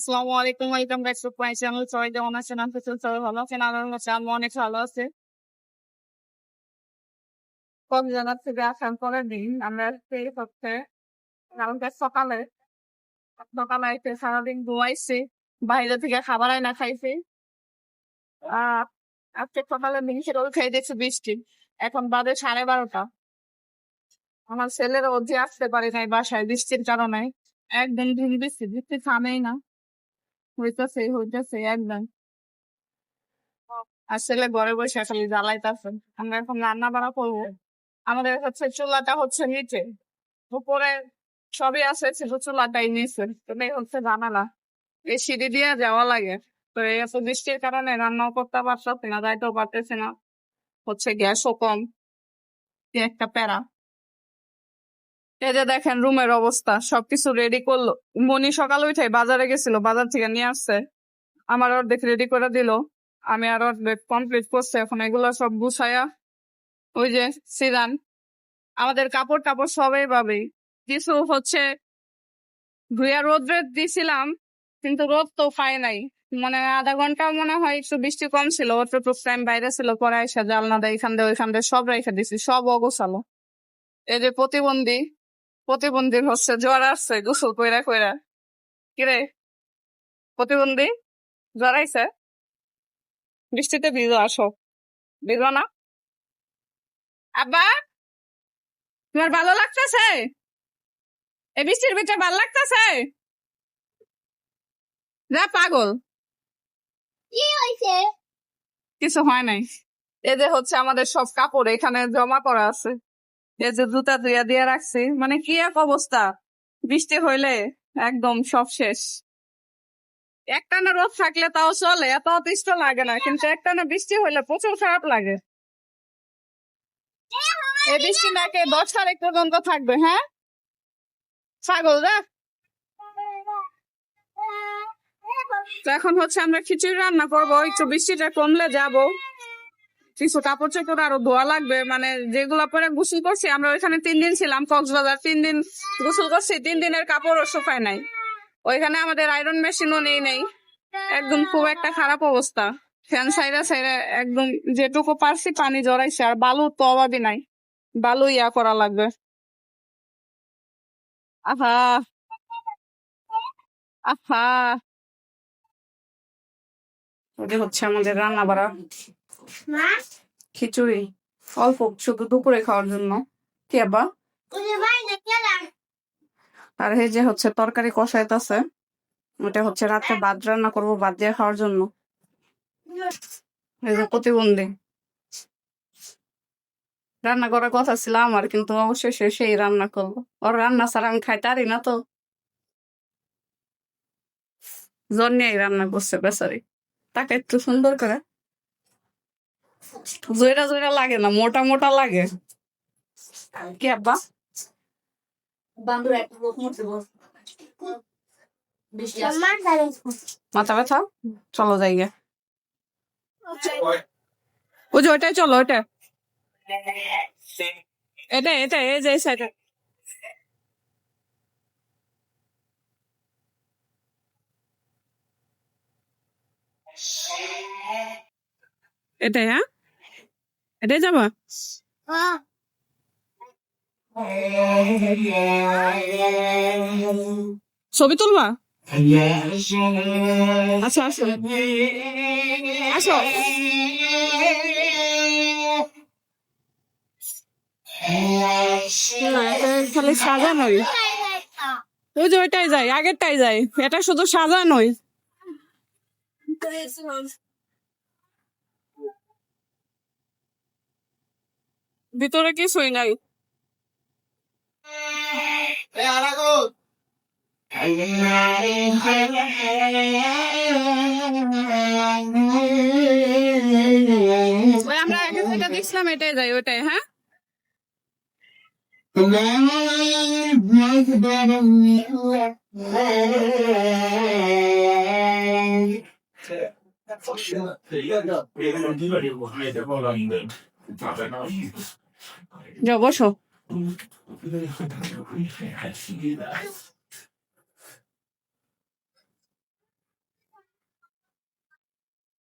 আসসালামু আলাইকুম welcome back to my channel. সবাই কেমন আছেন? সবাই ভালো আছেন। আমার অনেক ভালো আছে। কম দিন, আমরা সেই হচ্ছে কালকে সকালে সকালে সারাদিন ঘুমাইছি, বাইরে থেকে খাবার আয়না খাইছি। আহ আজকে সকালে মিনিষের রোল খেয়ে দিয়েছি বৃষ্টি। এখন বাজে সাড়ে বারোটা। আমার ছেলেরা অধি আসতে পারে নাই বাসায় বৃষ্টির কারণে। একদম ঢিল বৃষ্টি বৃষ্টি থামেই না। হইতেছে হইতেছে একদম আসলে ঘরে বসে খালি জ্বালাইতেছে আমরা এখন রান্না বান্না করব আমাদের হচ্ছে চুলাটা হচ্ছে নিচে উপরে সবই আছে শুধু চুলাটাই নিচে তুমি হচ্ছে জানালা এই সিঁড়ি দিয়ে যাওয়া লাগে তো এই এত বৃষ্টির কারণে রান্নাও করতে পারতেছি না যাইতেও পারতেছি না হচ্ছে গ্যাসও কম একটা প্যারা এই যে দেখেন রুমের অবস্থা, সবকিছু রেডি করল। মনি সকাল উঠে বাজারে গেছিল, বাজার থেকে নিয়ে আসছে। আমার অর্ধেক রেডি করে দিল। আমি আর অর্ধেক কমপ্লিট করছি, এখন এগুলো সব গুছায়া, ওই যে সিরান, আমাদের কাপড় টাপড় সবাই পাবেই কিছু হচ্ছে ধুয়া রোদ্রে দিছিলাম, কিন্তু রোদ তো পাই নাই। মানে আধা ঘণ্টা মনে হয় একটু বৃষ্টি কম ছিল অতটুকু টাইম বাইরে ছিল, পরে এসে জালনা দেয়, এখান দিয়ে ওইখান দিয়ে সব রেখে দিছি, সব অগোছালো। এই যে প্রতিবন্ধী প্রতিবন্ধীর হচ্ছে জ্বর আসছে গোসল কইরা কইরা। কিরে প্রতিবন্ধী? জ্বর আইছে? বৃষ্টিতে ভিজো আসো। ভিজো না। আব্বা! তোমার ভালো লাগতেছে? এই বৃষ্টির ভিতরে ভালো লাগতেছে? যা পাগল। কি হয়েছে কিছু হয় নাই। এই যে হচ্ছে আমাদের সব কাপড় এখানে জমা করা আছে। এই যে জুতা ধুইয়া দিয়ে রাখছি মানে কি এক অবস্থা? বৃষ্টি হইলে একদম সব শেষ। একটানা রোদ থাকলে তাও চলে, এত অতিষ্ঠ লাগে না, কিন্তু একটানা বৃষ্টি হইলে প্রচুর খারাপ লাগে। এই বৃষ্টি নাকি দশ তারিখ পর্যন্ত থাকবে হ্যাঁ? ছাগল যা। তো এখন হচ্ছে আমরা খিচুড়ি রান্না করব, একটু বৃষ্টিটা কমলে যাব। কিছু কাপড় চোপড় আরও ধোয়া লাগবে মানে যেগুলো পরে গোসল করছি, আমরা ওইখানে তিন দিন ছিলাম, কক্সবাজার তিন দিন গোসল করছি, তিন দিনের কাপড়ও শুকায় নাই। ওইখানে আমাদের আয়রন মেশিনও নেই নেই, একদম খুব একটা খারাপ অবস্থা। ফ্যান সাইরা সাইরা একদম যেটুকু পারছি পানি জড়াইছে, আর বালু তো অভাবই নাই, বালু ইয়া করা লাগবে। আহা! আহা! ওটা হচ্ছে আমাদের রান্না বাড়া খিচুড়ি অল্প শুধু দুপুরে খাওয়ার জন্য। কি কেলাম। আর এই যে হচ্ছে তরকারি কষাইতেছে ওটা হচ্ছে রাতে ভাত রান্না করব ভাত দিয়ে খাওয়ার জন্য। এই যে প্রতিবন্ধী। রান্না করার কথা ছিল আমার কিন্তু অবশ্যই সে সেই রান্না করব। ওর রান্না ছাড়া আমি খাইতে পারি না তো। জন্যই রান্না করছে বেচারি। তাকে একটু সুন্দর করে জয়রা জয়রা লাগে না মোটা মোটা লাগে। কি আব্বা? মাথা ব্যথা। চলো যাই গে ওই। যে ওইটাই চলো ওইটা। এটা এটা এই যে সাইডে এটাই হ্যাঁ? এটাই যাবা? ছবি তুলবা? আচ্ছা আসো। আসো। খালি সাজানোই। ওই যে ওইটাই যাই আগেরটাই যাই এটা শুধু সাজানোই। ভিতরে কিছুই নাই ওই আমরা আগে যেটা দেখছিলাম এটাই যাই ওইটাই হ্যাঁ? যাও বসো.